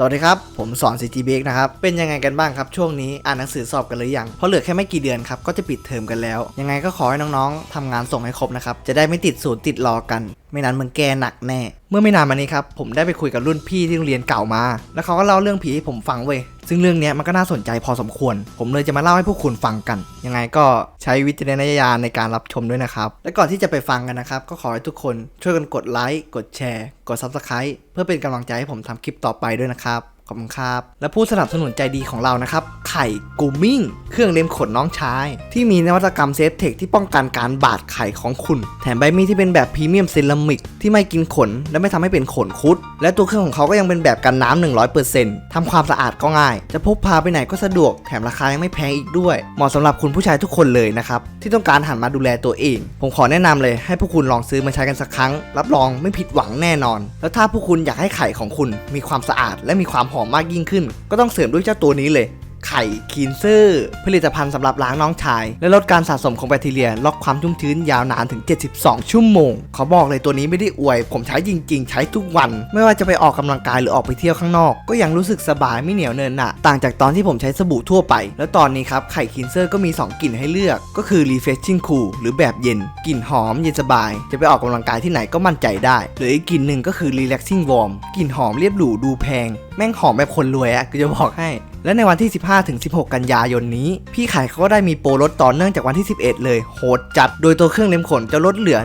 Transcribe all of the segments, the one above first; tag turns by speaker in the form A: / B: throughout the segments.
A: สวัสดีครับ ผมสอน CG b a k นะครับ เป็นยังไงกันบ้างครับ ช่วงนี้อ่านหนังสือสอบกันหรือยัง เพราะเหลือแค่ไม่กี่เดือนครับ ก็จะปิดเทอมกันแล้ว ยังไงก็ขอให้น้องๆทำงานส่งให้ครบนะครับ จะได้ไม่ติดศูนย์ติดรอกัน ไม่นั้นมึงแกหนักแน่ เมื่อไม่นานมานี้ครับ ผมได้ไปคุยกับรุ่นพี่ที่โรงเรียนเก่ามา แล้วเขาก็เล่าเรื่องผีให้ผมฟังเว้ย ซึ่งเรื่องนี้มันก็น่าสนใจพอสมควร ผมเลยจะมาเล่าให้พวกคุณฟังกัน ยังไงก็ใช้วิจารณญาณในการรับชมด้วยนะครับ และก่อนที่จะไปฟังกันนะครับ ก็ขอให้ทุกคนช่วยกันกดไลค์ กดแชร์ กด Subscribe เพื่อเป็นกำลังใจให้ผมทำคลิปต่อไปด้วยนะครับ ขอบคุณครับ และผู้สนับสนุนใจดีของเรานะครับ ไข่กูมิ่ง เครื่องเล็มขนน้องชาย ที่มีนวัตกรรมเซฟเทคที่ป้องกันการบาดไข่ของคุณ แถมใบมีดที่เป็นแบบพรีเมียมเซรามิก ที่ไม่กินขน และไม่ทำให้เป็นขนคุด และตัวเครื่องของเขาก็ยังเป็นแบบกันน้ำ100%ทำความสะอาดก็ง่าย จะพกพาไปไหนก็สะดวก แถมราคายังไม่แพงอีกด้วย เหมาะสำหรับคุณผู้ชายทุกคนเลยนะครับ ที่ต้องการหันมาดูแลตัวเอง ผมขอแนะนำเลยให้พวกคุณลองซื้อมาใช้กันสักครั้ง รับรองไม่ผิดหวังแน่นอน แล้วถ้าพวกคุณอยากให้ไข่ของคุณมีความสะอาดและมีความหอมมากยิ่งขึ้น ก็ต้องเสริมด้วยเจ้าตัวนี้เลย ไข่คีนเซอร์ ผลิตภัณฑ์สำหรับล้างน้องชาย และลดการสะสมของแบคทีเรีย ล็อกความชุ่มชื้นยาวนานถึง 72 ชั่วโมง ขอบอกเลยตัวนี้ไม่ได้อวย ผมใช้จริง ๆ ใช้ทุกวัน ไม่ว่าจะไปออกกำลังกายหรือออกไปเที่ยวข้างนอก ก็ยังรู้สึกสบายไม่เหนียวเนินหนะต่างจากตอนที่ผมใช้สบู่ทั่วไป แล้วตอนนี้ครับไข่คีนเซอร์ก็มี 2 กลิ่นให้เลือก ก็คือ refreshing cool หรือแบบเย็น กลิ่นหอมเย็นสบาย จะไปออกกำลังกายที่ไหนก็มั่นใจได้หรืออีกกลิ่นหนึ่งก็คือ relaxing warm กลิ่นหอมเรียบหรูดูแพง แม่งหอมแบบคนรวยอะกูจะบอกให้ และในวันที่ 15ถึง16 กันยายนนี้ พี่ไข่เขาก็ได้มีโปรลดต่อเนื่องจากวันที่ 11 เลย โหดจัด โดยตัวเครื่องเล็มขนจะลดเหลือ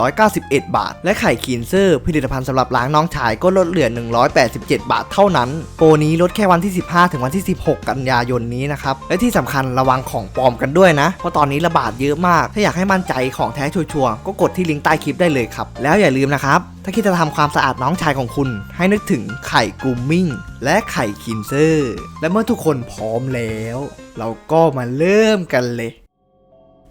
A: 1,491 บาท และไข่คีนเซอร์ ผลิตภัณฑ์สำหรับล้างน้องชายก็ลดเหลือ 187 บาทเท่านั้น โปรนี้ลดแค่วันที่ 15 ถึงวันที่ 16 กันยายนนี้นะครับ และที่สำคัญระวังของปลอมกันด้วยนะ เพราะตอนนี้ระบาดเยอะมาก ถ้าอยากให้มั่นใจของแท้ชัวร์ก็กดที่ลิงก์ใต้คลิปได้เลยครับ แล้วอย่าลืมนะครับ ถ้าคิดจะทำความสะอาดน้องชายของคุณ ให้นึกถึงไข่กูมิ่ง และไข่คินเซอร์ และเมื่อทุกคนพร้อมแล้ว เราก็มาเริ่มกันเลย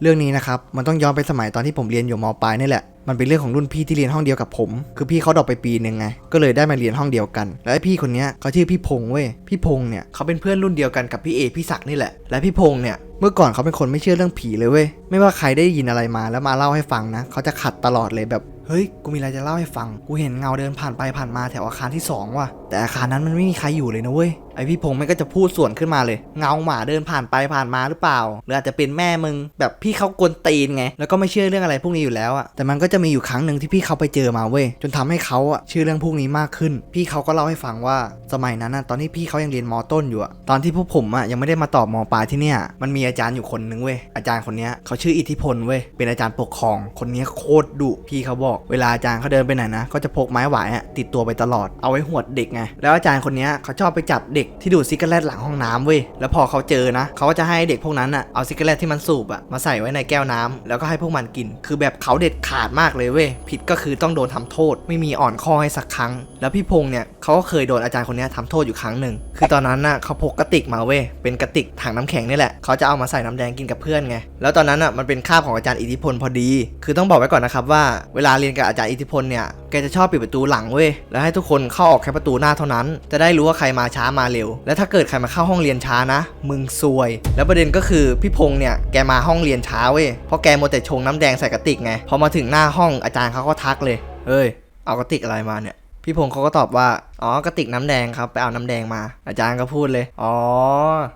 A: เรื่องนี้นะครับ มันต้องย้อนไปสมัยตอนที่ผมเรียนอยู่มปลายนี่แหละ มันเป็นเรื่องของรุ่นพี่ที่เรียนห้องเดียวกับผม คือพี่เขาดรอปไปปีหนึ่งไง ก็เลยได้มาเรียนห้องเดียวกัน และไอ้พี่คนนี้เขาชื่อพี่พงษ์เว้ย พี่พงษ์เนี่ยเขาเป็นเพื่อนรุ่นเดียวกันกับพี่เอพี่ศักดิ์นี่แหละ และพี่พงษ์เนี่ยเมื่อก่อนเขาเป็นคนไม่เชื่อเรื่องผีเลยเว้ย ไม่ว่าใครได้ยินอะไรมาแล้วมาเล่าให้ฟังนะ เขาจะขัดตลอดเลยแบบ เฮ้ย กูมีอะไรจะเล่าให้ฟัง กูเห็นเงาเดินผ่านไปผ่านมาแถวอาคารที่ 2 ว่ะ แต่อาคารนั้นมันไม่มีใครอยู่เลยนะเว้ย ไอพี่พงษ์มันก็จะพูดส่วนขึ้นมาเลย เงาหมาเดินผ่านไปผ่านมาหรือเปล่า หรืออาจจะเป็นแม่มึง แบบพี่เขากวนตีนไง แล้วก็ไม่เชื่อเรื่องอะไรพวกนี้อยู่แล้วอะแต่มันก็จะมีอยู่ครั้งหนึ่งที่พี่เขาไปเจอมาเว้ยจนทำให้เขาอะเชื่อเรื่องพวกนี้มากขึ้น พี่เขาก็เล่าให้ฟังว่าสมัยนั้นอะตอนที่พี่เขายังเรียนมต้นอยู่อะตอนที่พวกผมอะยังไม่ได้มาต่อมปลายที่เนี่ยมันมีอาจารย์อยู่คนนึงเว้ยอาจารย์คนนี้เขาชื่ออิทธิพลเว้ยเป็นอาจารย์ปกครอง คนนี้โคตรดุพี่เขาบอก เวลาอาจารย์เขาเดินไปไหนนะก็จะพกไม้หวายอะติดตัวไปตลอดเอาไว้หวดเด็กไงแล้วอาจารย์คนนี้เขาชอบไปจับเด็กที่ดูดซิกาเรตหลังห้องน้ำเว้ยแล้วพอเขาเจอนะเขาก็จะให้เด็กพวกนั้นอะเอาซิกาเรตที่มันสูบอะมาใส่ไว้ในแก้วน้ำแล้วก็ให้พวกมันกิน คือแบบเขาเด็ดขาดมากเลยเว้ยผิดก็คือต้องโดนทำโทษ ไม่มีอ่อนข้อให้สักครั้ง แล้วพี่พงษ์เนี่ยเขาก็เคยโดนอาจารย์คนนี้ยทำโทษอยู่ครั้งหนึ่งคือตอนนั้นน่ะเขาพกกระติกมาเว้ยเป็นกระติกถังน้ำแข็งนี่แหละเขาจะเอามาใส่น้ำแดงกินกับเพื่อนไงแล้วตอนนั้นน่ะมันเป็นคาบของอาจารย์อิทธิพลพอดี คือต้องบอกไว้ก่อนนะครับว่าเวลาเรียนกับอาจารย์อิทธิพลเนี่ย แกจะชอบปิดประตูหลังเว้ย แล้วให้ทุกคนเข้าออกแค่ประตูหน้าเท่านั้น จะได้รู้ว่าใครมาช้ามาเร็ว แล้วถ้าเกิดใครมาเข้าห้องเรียนช้านะ มึงซวย แล้วประเด็นก็คือพี่พงษ์เนี่ยแกมาห้องเรียนช้าเว้ย เพราะแกโมแต่ชงน้ำแดงใส่กระติกไง พอมาถึงหน้าห้องอาจารย์เขาก็ทักเลยเฮ้ย เอากระติกอะไรมาเนี่ยพี่พงศ์เขาก็ตอบว่า อ๋อ กระติกน้ำแดงครับ ไปเอาน้ำแดงมา อาจารย์ก็พูดเลย อ๋อ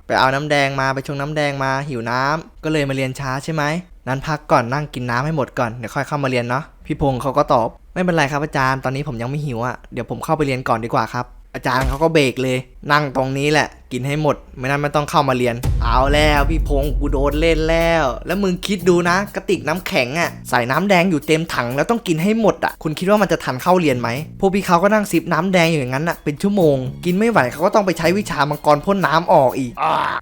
A: ไปเอาน้ำแดงมา ไปชงน้ำแดงมา หิวน้ำก็เลยมาเรียนช้าใช่ไหม นั้นพักก่อนนั่งกินน้ำให้หมดก่อนเดี๋ยวค่อยเข้ามาเรียนเนาะพี่พงศ์เขาก็ตอบไม่เป็นไรครับอาจารย์ตอนนี้ผมยังไม่หิวอะ่ะเดี๋ยวผมเข้าไปเรียนก่อนดีกว่าครับอาจารย์เขาก็เบรกเลย นั่งตรงนี้แหละ กินให้หมด ไม่นั้นไม่ต้องเข้ามาเรียน เอาแล้วพี่พงศ์กูโดนเล่นแล้ว แล้วมึงคิดดูนะ กระติกน้ำแข็งอะ่ะใส่น้ำแดงอยู่เต็มถังแล้วต้องกินให้หมดอะ่ะ คุณคิดว่ามันจะทันเข้าเรียนไหมพวกพี่เขาก็นั่งซิปน้ำแดงอยู่อย่างนั้นอะเป็นชั่วโมง กินไม่ไหวเขาก็ต้องไปใช้วิชามังกรพ่นน้ำออกอีก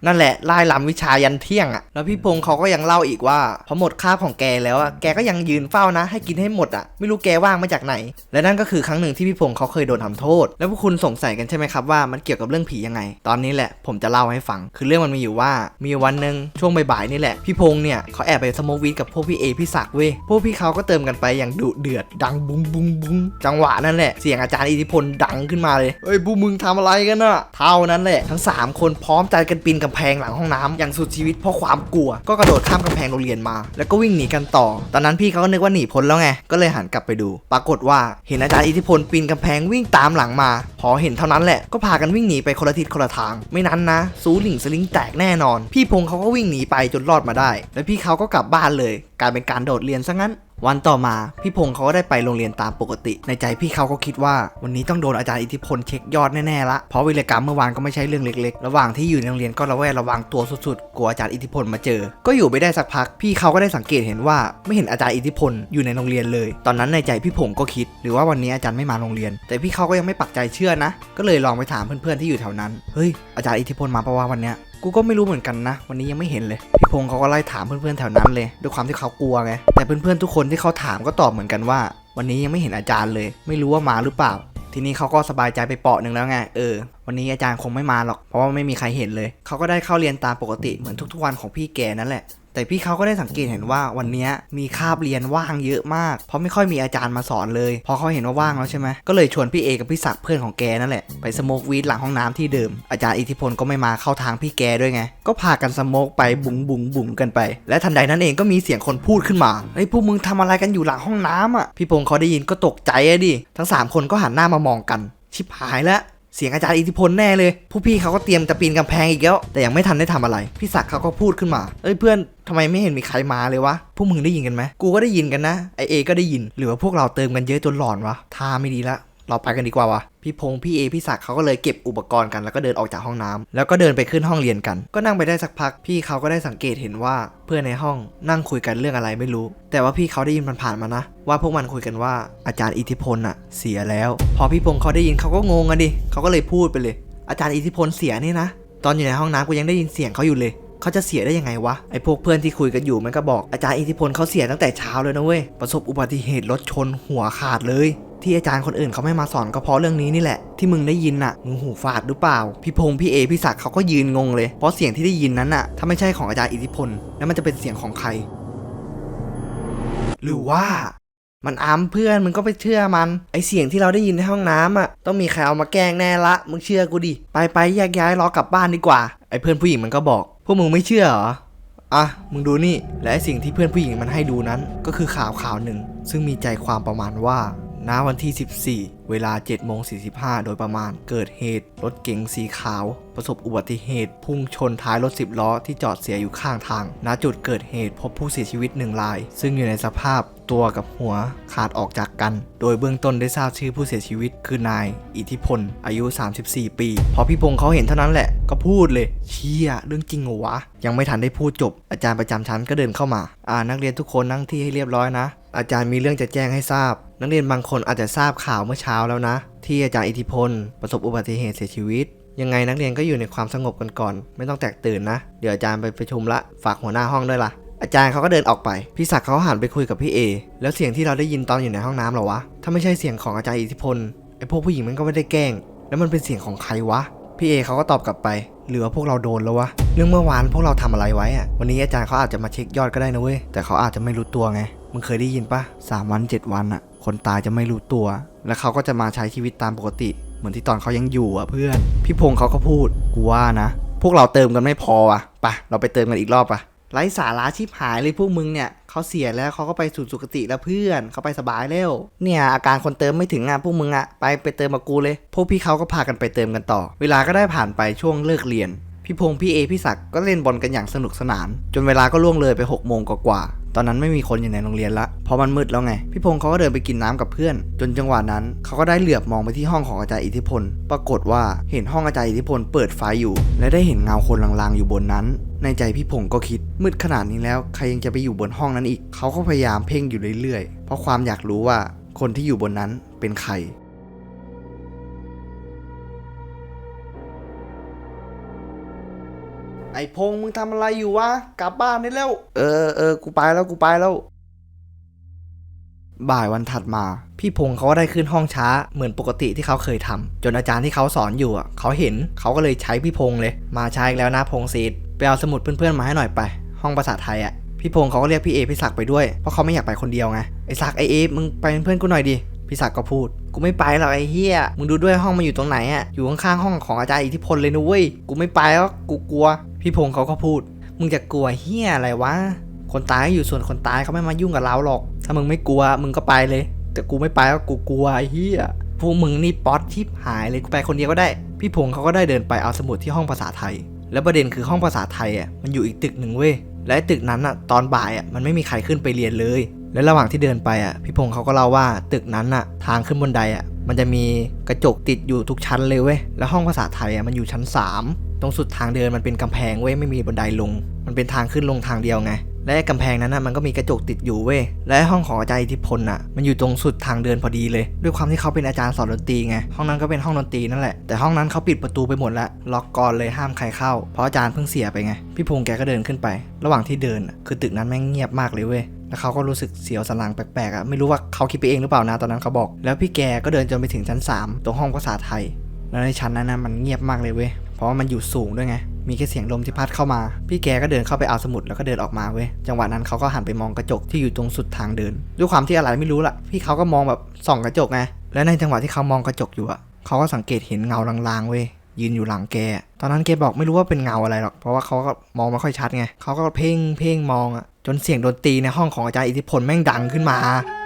A: นั่นแหละไล่ลำวิชายันเที่ยงอะ่ะแล้วพี่พงศ์เขาก็ยังเล่าอีกว่าพอหมดคาบของแกแล้วอะแกก็ยังยืนเฝ้านะ ให้กินให้หมดอะไม่รู้แกว่างมาจากไหน และนั่นก็คือครั้งหนึ่งที่พี่พงศ์เขาเคยโดนทำโทษ แล้วพวกคุณสงสัยกันใช่ไหมครับว่ามันเกี่ยวกับรื่องผียังไง ตอนนี้แหละผมจะเล่าให้ฟัง คือเรื่องมันมีอยู่ว่า มีวันหนึ่งช่วงบ่ายๆนี่แหละ พี่พงศ์เนี่ยเขาแอบไปสโมกวีดกับพวกพี่เอพี่ศักดิ์เว้ย พวกพี่เขาก็เติมกันไปอย่างดุเดือด ดังบุ้งบุ้งบุ้งจังหวะนั่นแหละ เสียงอาจารย์อิทธิพลดังขึ้นมาเลย เอ้ยพวกมึงทำอะไรกันน่ะ เท่านั้นแหละ ทั้ง 3 คนพร้อมใจกันปีนกำแพงหลังห้องน้ำอย่างสุดชีวิตเพราะความกลัว ก็กระโดดข้ามกำแพงโรงเรียนมา แล้วก็วิ่งหนีกันต่อ ตอนนั้นพี่เขาก็นึกว่าหนีพ้นแล้วไง ก็เลยหันกลับไปดู ปรากฏว่าเห็นอาจารย์อิทธิพลปีนกำแพงวิ่งตามหลังมา พอเห็นเท่านั้นแหละก็พากันวิ่งหนีไปคนละทิศคนละทาง ไม่นั้นนะ ซูหลิงสลิงแตกแน่นอน พี่พงเขาก็วิ่งหนีไปจนรอดมาได้ แล้วพี่เขาก็กลับบ้านเลย กลายเป็นการโดดเรียนซะงั้น วันต่อมาพี่พงเขาก็ได้ไปโรงเรียนตามปกติ ในใจพี่เขาก็คิดว่า วันนี้ต้องโดนอาจารย์อิทธิพลเช็คยอดแน่ๆละเพราะวิรกรรมเมื่อวานก็ไม่ใช่เรื่องเล็กๆ ระหว่างที่อยู่ในโรงเรียนก็ระแวดระวังตัวสุดๆกลัวอาจารย์อิทธิพลมาเจอ ก็อยู่ไปได้สักพัก พี่เขาก็ได้สังเกตเห็นว่าไม่เห็นอาจารย์อิทธิพลอยู่ในโรงเรียนเลย ตอนนั้นในใจพี่พงก็คิด หรือว่าวันนี้อาจารย์ไม่มาโรงเรียน แต่พี่เขาก็ยังไม่ปักใจเชื่อนะ ก็เลยลองไปถามเพื่อนๆที่อยู่แถวนั้นเฮ้ยอาจารย์อิทธิพลมาปะวะวันเนี้ยกูก็ไม่รู้เหมือนกันนะ วันนี้ยังไม่เห็นเลย พี่พงศ์เขาก็ไล่ถามเพื่อนๆแถวนั้นเลย ด้วยความที่เขากลัวไง แต่เพื่อนๆทุกคนที่เขาถามก็ตอบเหมือนกันว่า วันนี้ยังไม่เห็นอาจารย์เลย ไม่รู้ว่ามาหรือเปล่า ทีนี้เขาก็สบายใจไปเปาะหนึ่งแล้วไง เออ วันนี้อาจารย์คงไม่มาหรอก เพราะว่าไม่มีใครเห็นเลย เขาก็ได้เข้าเรียนตามปกติเหมือนทุกๆวันของพี่แกนั่นแหละ แต่พี่เขาก็ได้สังเกตเห็นว่าวันนี้มีคาบเรียนว่างเยอะมาก เพราะไม่ค่อยมีอาจารย์มาสอนเลย พอเขาเห็นว่าว่างแล้วใช่ไหมก็เลยชวนพี่เอกับพี่ศักดิ์เพื่อนของแกนั่นแหละไปสโมกวีดหลังห้องน้ำที่เดิม อาจารย์อิทธิพลก็ไม่มาเข้าทางพี่แกด้วยไง ก็พากันสโมกไปบุ๋งบุ๋งบุ๋งกันไป และทันใดนั้นเองก็มีเสียงคนพูดขึ้นมาเฮ้พวกมึงทำอะไรกันอยู่หลังห้องน้ำอะพี่พงศ์เขาได้ยินก็ตกใจอะดิทั้งสามคนก็หันหน้ามามองกัน ชิบหายแล้ว เสียงอาจารย์อิทธิพลแน่เลย ผู้พี่เขาก็เตรียมจะปีนกำแพงอีกแล้ว แต่ยังไม่ทันได้ทำอะไร พี่ศักดิ์เขาก็พูดขึ้นมา เอ้ยเพื่อนทำไมไม่เห็นมีใครมาเลยวะ พวกมึงได้ยินกันไหม กูก็ได้ยินกันนะ ไอเอก็ได้ยิน หรือว่าพวกเราเติมกันเยอะจนหลอนวะท่าไม่ดีละ เราไปกันดีกว่าวะพี่พงษ์พี่เอพี่ศักด์เขาก็เลยเก็บอุปกรณ์กันแล้วก็เดินออกจากห้องน้ำแล้วก็เดินไปขึ้นห้องเรียนกัน ก็นั่งไปได้สักพัก พี่เขาก็ได้สังเกตเห็นว่าเพื่อนในห้องนั่งคุยกันเรื่องอะไรไม่รู้ แต่ว่าพี่เขาได้ยินผ่านๆมานะ ว่าพวกมันคุยกันว่าอาจารย์อิทธิพลอะเสียแล้ว พอพี่พงษ์เขาได้ยินเขาก็งงอะดิเขาก็เลยพูดไปเลย อาจารย์อิทธิพลเสียนี่นะ ตอนอยู่ในห้องน้ำกูยังได้ยินเสียงเขาอยู่เลยเขาจะเสียได้ยังไงวะไอ้พวกเพื่อนที่คุยกันอยู่มันก็บอกอาจารย์อิทธิพลเขาเสียตั้งแต่เช้าเลยนะเว้ยประสบอุบัติเหตุรถชนหัวขาดเลย ที่อาจารย์คนอื่นเขาไม่มาสอนก็เพราะเรื่องนี้นี่แหละ ที่มึงได้ยินน่ะมึงหูฝาดหรือเปล่า พี่พงษ์พี่เอพี่ศักดิ์เขาก็ยืนงงเลย เพราะเสียงที่ได้ยินนั้นน่ะถ้าไม่ใช่ของอาจารย์อิทธิพล แล้วมันจะเป็นเสียงของใคร หรือว่ามันอ้ำเพื่อนมึงก็ไปเชื่อมันไอเสียงที่เราได้ยินในห้องน้ำอะต้องมีใครเอามาแกล้งแน่ละมึงเชื่อกูดิไปไปแยกย้ายรอกลับบ้านดีกว่าไอเพื่อนผู้หญิงมันก็บอก พวกมึงไม่เชื่อเหรออะมึงดูนี่และสิ่งที่เพื่อนผู้หญิงมันให้ดูนั้นก็คือข่าวข่าวหนึ่ง ซึ่งมีใจความประมาณว่า ณวันที่ 14 เวลา7โมง45 โดยประมาณ เกิดเหตุ รถเก๋งสีขาว ประสบอุบัติเหตุ พุ่งชนท้ายรถ 10 ล้อที่จอดเสียอยู่ข้างทาง ณ จุดเกิดเหตุพบผู้เสียชีวิตหนึ่งราย ซึ่งอยู่ในสภาพตัวกับหัวขาดออกจากกัน โดยเบื้องต้นได้ทราบชื่อผู้เสียชีวิตคือนาย อิทธิพล อายุ 34 ปี พอพี่พงษ์เขาเห็นเท่านั้นแหละ ก็พูดเลย เชี่ย เรื่องจริงเหรอวะ ยังไม่ทันได้พูดจบ อาจารย์ประจำชั้นก็เดินเข้ามา อ่า นักเรียนทุกคนนั่งที่ให้เรียบร้อยนะ อาจารย์มีเรื่องจะแจ้งให้ทราบ นักเรียนบางคนอาจจะทราบข่าวเมื่อเช้าแล้วนะ ที่อาจารย์อิทธิพล ประสบอุบัติเหตุเสียชีวิต ยังไงนักเรียนก็อยู่ในความสงบกันก่อน ไม่ต้องแตกตื่นนะ เดี๋ยวอาจารย์ไปประชุมละฝากหัวหน้าห้องด้วยล่ะ อาจารย์เขาก็เดินออกไป พี่ศักดิ์เขาหันไปคุยกับพี่เอแล้วเสียงที่เราได้ยินตอนอยู่ในห้องน้ำเหรอวะถ้าไม่ใช่เสียงของอาจารย์อิทธิพลไอพวกผู้หญิงมันก็ไม่ได้แกล้ง แล้วมันเป็นเสียงของใครวะพี่เอเขาก็ตอบกลับไปหรือว่าพวกเราโดนแล้ววะ เรื่องเมื่อวานพวกเราทำอะไรไว้อะวันนี้อาจารย์เขาอาจจะมาเช็คยอดก็ได้นะเว้ย แต่เขาอาจจะไม่รู้ตัวไง มึงเคยได้ยินปะสามวันเจ็ดวันอะ คนตายจะไม่รู้ตัว แล้วเขาก็จะมาใช้ชีวิตตามปกติ เหมือนที่ตอนเขายังอยู่อะเพื่อน พี่พงษ์เขาก็พูดกูว่านะ พวกเราเติมกันไม่พออะไปเราไปเติมกันอีกรอบปะไร้สาระชิบหายเลยพวกมึงเนี่ยเขาเสียแล้วเขาก็ไปสู่สุคติแล้วเพื่อนเขาไปสบายแล้ว เนี่ยอาการคนเติมไม่ถึงอะพวกมึงอะไปไปเติมกับกูเลย พวกพี่เขาก็พากันไปเติมกันต่อ เวลาก็ได้ผ่านไปช่วงเลิกเรียนพี่พงษ์พี่เอพี่ศักดิ์ก็เล่นบอลกันอย่างสนุกสนาน จนเวลาก็ล่วงเลยไป6กโมงกว่า ตอนนั้นไม่มีคนอยู่ในโรงเรียนละเพราะมันมืดแล้วไง พี่พงษ์เขาก็เดินไปกินน้ำกับเพื่อน จนจังหวะนั้นเขาก็ได้เหลือบมองไปที่ห้องของอาจารย์อิทธิพล ปรากฏว่าเห็นห้องอาจารย์อิทธิพลเปิดไฟอยู่ และได้เห็นเงาคนลางๆอยู่บนนั้น ในใจพี่พงษ์ก็คิดมืดขนาดนี้แล้วใครยังจะไปอยู่บนห้องนั้นอีก เขาก็พยายามเพ่งอยู่เรื่อยๆ เพราะความอยากรู้ว่าคนที่อยู่บนนั้นเป็นใคร ไอพงษ์มึงทำอะไรอยู่วะ กลับบ้านได้แล้ว เออเออกูไปแล้วกูไปแล้ว บ่ายวันถัดมา พี่พงษ์เขาก็ได้ขึ้นห้องช้าเหมือนปกติที่เขาเคยทำจนอาจารย์ที่เขาสอนอยู่อะเขาเห็นเขาก็เลยใช้พี่พงษ์เลย มาใช้อีกแล้วนะพงษ์ซีดไปเอาสมุดเพื่อนๆมาให้หน่อยไป ห้องภาษาไทยอะพี่พงษ์เขาก็เรียกพี่เอพี่ศักดิ์ไปด้วยเพราะเขาไม่อยากไปคนเดียวไงไอศักดิ์ไอเอมึงไปเป็นเพื่อนกูหน่อยดิพี่ศักดิ์ก็พูด กูไม่ไปหรอกไอ้เฮียมึงดูด้วยห้องมันอยู่ตรงไหนอะอยู่ข้างๆห้องของอาจารย์อิทธิพลเลยนะเว้ย กูไม่ไปแล้วกูกลัว พี่พงษ์เขาก็พูด มึงจะกลัวเฮียอะไรวะ คนตายก็อยู่ส่วนคนตายเขาไม่มายุ่งกับเราหรอก ถ้ามึงไม่กลัวมึงก็ไปเลย แต่กูไม่ไปก็กูกลัวไอ้เฮียพวกมึงนี่ป๊อตชิบหายเลยกูไปคนเดียวก็ได้ พี่พงศ์เขาก็ได้เดินไปเอาสมุดที่ห้องภาษาไทย แล้วประเด็นคือห้องภาษาไทยอะมันอยู่อีกตึกหนึ่งเว้ย และตึกนั้นอะตอนบ่ายอะมันไม่มีใครขึ้นไปเรียนเลย และระหว่างที่เดินไปอะพี่พงศ์เขาก็เล่าว่าตึกนั้นอะทางขึ้นบนไดอะ มันจะมีกระจกติดอยู่ทุกชั้นเลยเว้ย แล้วห้องภาษาไทยอะมันอยู่ชั้น 3 ตรงสุดทางเดินมันเป็นกำแพงเว้ยไม่มีบันไดลง มันเป็นทางขึ้นลงทางเดียวไง และกำแพงนั้นน่ะมันก็มีกระจกติดอยู่เว้ย และห้องของอาจารย์อิทธิพลน่ะมันอยู่ตรงสุดทางเดินพอดีเลย ด้วยความที่เขาเป็นอาจารย์สอนดนตรีไง ห้องนั้นก็เป็นห้องดนตรีนั่นแหละ แต่ห้องนั้นเขาปิดประตูไปหมดแล้วล็อกกรอนเลยห้ามใครเข้า เพราะอาจารย์เพิ่งเสียไปไง พี่พงษ์แกก็เดินขึ้นไป ระหว่างที่เดินคือตึกนั้นแม่งเงียบมากเลยเว้ย แล้วเขาก็รู้สึกเสียวสันหลังแปลกๆอะไม่รู้ว่าเขาคิดไปเองหรือเปล่านะตอนนั้นเขาบอก แล้วพี่แกก็เดินจนไปถึงชั้น 3 ตรงห้องภาษาไทย แล้วในชั้นนั้นนะมันเงียบมากเลยเว้ยเพราะว่ามันอยู่สูงด้วยไงมีแค่เสียงลมที่พัดเข้ามา พี่แกก็เดินเข้าไปเอาสมุดแล้วก็เดินออกมาเว้ย จังหวะนั้นเขาก็หันไปมองกระจกที่อยู่ตรงสุดทางเดิน ด้วยความที่อะไรไม่รู้ละพี่เขาก็มองแบบส่องกระจกไง และในจังหวะที่เขามองกระจกอยู่อะเขาก็สังเกตเห็นเงาลางๆเว้ย ยืนอยู่หลังแก ตอนนั้นแกบอกไม่รู้ว่าเป็นเงาอะไรหรอก เพราะว่าเขาก็มองไม่ค่อยชัดไง เขาก็เพ่งเพ่งมองอะ จนเสียงดนตรีในห้องของอาจารย์อิทธิพลแม่งดังขึ้นมา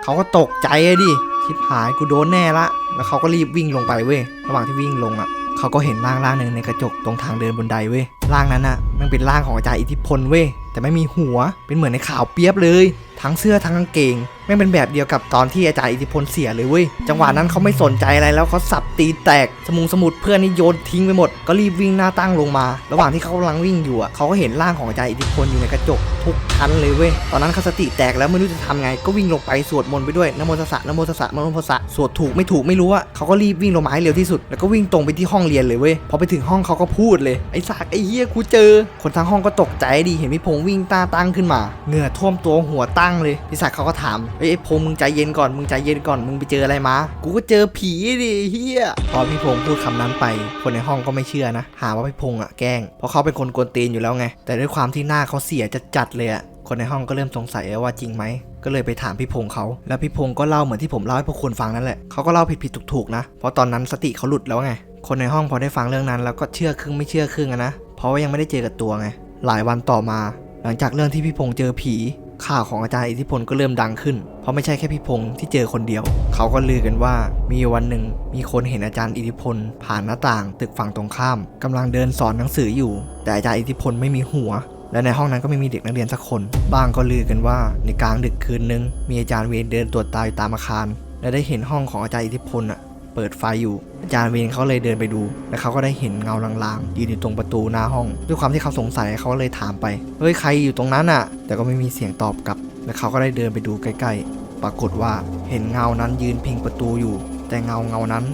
A: เขาก็ตกใจดิชิบหายกูโดนแน่ละ แล้วเขาก็รีบวิ่งลงไปเว้ย ระหว่างที่วิ่งลงอะเขาก็เห็นร่างร่างหนึ่งในกระจกตรงทางเดินบนไดเว้ย ร่างนั้นอะมันเป็นร่างของอาจารย์อิทธิพลเว้ย แต่ไม่มีหัว เป็นเหมือนในข่าวเปียบเลย ทั้งเสื้อทั้งกางเกง แม่งเป็นแบบเดียวกับตอนที่อาจารย์อิทธิพลเสียเลยเว้ยจังหวะนั้นเขาไม่สนใจอะไรแล้วเขาสับตีแตกสมุงสมุดเพื่อนนี่โยนทิ้งไปหมด ก็รีบวิ่งหน้าตั้งลงมา ระหว่างที่เขากำลังวิ่งอยู่อะเขาก็เห็นร่างของอาจารย์อิทธิพลอยู่ในกระจกทุกชั้นเลยเว้ยตอนนั้นเขาสติแตกแล้วไม่รู้จะทำไงก็วิ่งลงไปสวดมนต์ไปด้วยนะโมตัสสะนะโมตัสสะนะโมตัสสะสวดถูกไม่ถูกไม่รู้อะเขาก็รีบวิ่งลงมาให้เร็วที่สุดแล้วก็วิ่งตรงไปที่ห้องเรียนเลยเว้ยพอไปถึงห้องเขาก็พูดเลยไอ้สากไอ้เหี้ยกูเจอ คนทั้งห้องก็ตกใจดีเห็นพี่พงษ์วิ่งตาตั้งขึ้นมาเหงื่อท่วมตัวหัวตั้งเลยพี่ศักดิ์เขาก็ถามเอ้ยไอ้พงษ์มึงใจเย็นก่อนมึงใจเย็นก่อนมึงไปเจออะไรมา กูก็เจอผีดิเฮียพอพี่พงษ์พูดคำนั้นไป คนในห้องก็ไม่เชื่อนะ หาว่าพี่พงษ์อะแกล้ง เพราะเขาเป็นคนกวนตีนอยู่แล้วไง แต่ด้วยความที่หน้าเขาเสียจัดเลยอะคนในห้องก็เริ่มสงสัยว่าจริงไหม ก็เลยไปถามพี่พงษ์เขา แล้วพี่พงษ์ก็เล่าเหมือนที่ผมเล่าให้พวกคุณฟังนั่นแหละ เขาก็เล่าผิดๆถูกๆนะ เพราะตอนนั้นสติเขาหลุดแล้วไง คนในห้องพอได้ฟังเรื่องนั้นแล้วก็เชื่อครึ่งไม่เชื่อครึ่งนะ เพราะว่ายังไม่ได้เจอกับตัวไง หลายวันต่อมา หลังจากเรื่องที่พี่พงเจอผี ข่าวของอาจารย์อิทธิพลก็เริ่มดังขึ้น เพราะไม่ใช่แค่พี่พงษ์ที่เจอคนเดียว เขาก็ลือกันว่ามีวันหนึ่งมีคนเห็นอาจารย์อิทธิพล ผ่านหน้าต่าง ตึกฝั่งตรงข้ามกำลังเดินสอนหนังสืออยู่ แต่อาจารย์อิทธิพลไม่มีหัว และในห้องนั้นก็ไม่มีเด็กนักเรียนสักคนบางก็ลือกันว่าในกลางดึกคืนนึงมีอาจารย์เวรเดินตรวจตาอยู่ตามอาคาร และได้เห็นห้องของอาจารย์อิทธิพลอะ เปิดไฟอยู่ อาจารย์เวนเขาเลยเดินไปดู และเขาก็ได้เห็นเงาลางๆยืนอยู่ตรงประตูหน้าห้อง ด้วยความที่เขาสงสัยเขาเลยถามไปเฮ้ยใครอยู่ตรงนั้นอะ แต่ก็ไม่มีเสียงตอบกลับ และเขาก็ได้เดินไปดูใกล้ๆ ปรากฏว่าเห็นเงานั้นยืนพิงประตูอยู่ แต่เงาเงานั้น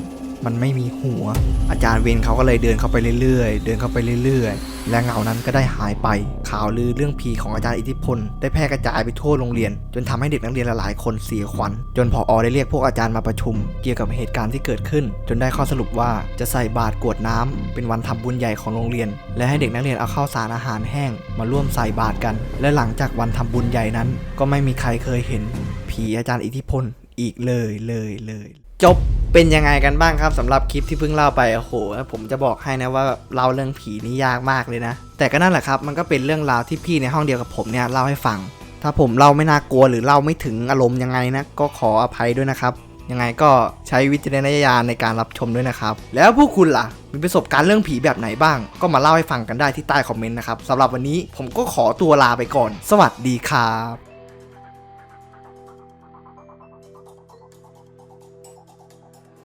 A: มันไม่มีหัว อาจารย์เวนเขาก็เลยเดินเข้าไปเรื่อยๆ เดินเข้าไปเรื่อยๆ และเงานั้นก็ได้หายไป ข่าวลือเรื่องผีของอาจารย์อิทธิพล ได้แพร่กระจายไปทั่วโรงเรียน จนทำให้เด็กนักเรียนหลายคนเสียขวัญ จนผออได้เรียกพวกอาจารย์มาประชุม เกี่ยวกับเหตุการณ์ที่เกิดขึ้น จนได้ข้อสรุปว่าจะใส่บาตรกวดน้ำเป็นวันทำบุญใหญ่ของโรงเรียน และให้เด็กนักเรียนเอาข้าวสารอาหารแห้ง มาร่วมใส่บาตรกัน และหลังจากวันทำบุญใหญ่นั้น ก็ไม่มีใครเคยเห็นผีอาจารย์อิทธิพลอีกเลยเลยเลย จบเป็นยังไงกันบ้างครับสำหรับคลิปที่เพิ่งเล่าไปโอ้โหผมจะบอกให้นะว่าเล่าเรื่องผีนี่ยากมากเลยนะ แต่ก็นั่นแหละครับ มันก็เป็นเรื่องราวที่พี่ในห้องเดียวกับผมเนี่ยเล่าให้ฟัง ถ้าผมเล่าไม่น่ากลัวหรือเล่าไม่ถึงอารมณ์ยังไงนะ ก็ขออภัยด้วยนะครับ ยังไงก็ใช้วิจารณญาณในการรับชมด้วยนะครับ แล้วพวกคุณล่ะ มีประสบการณ์เรื่องผีแบบไหนบ้าง ก็มาเล่าให้ฟังกันได้ที่ใต้คอมเมนต์นะครับสำหรับวันนี้ผมก็ขอตัวลาไปก่อน สวัสดีครับ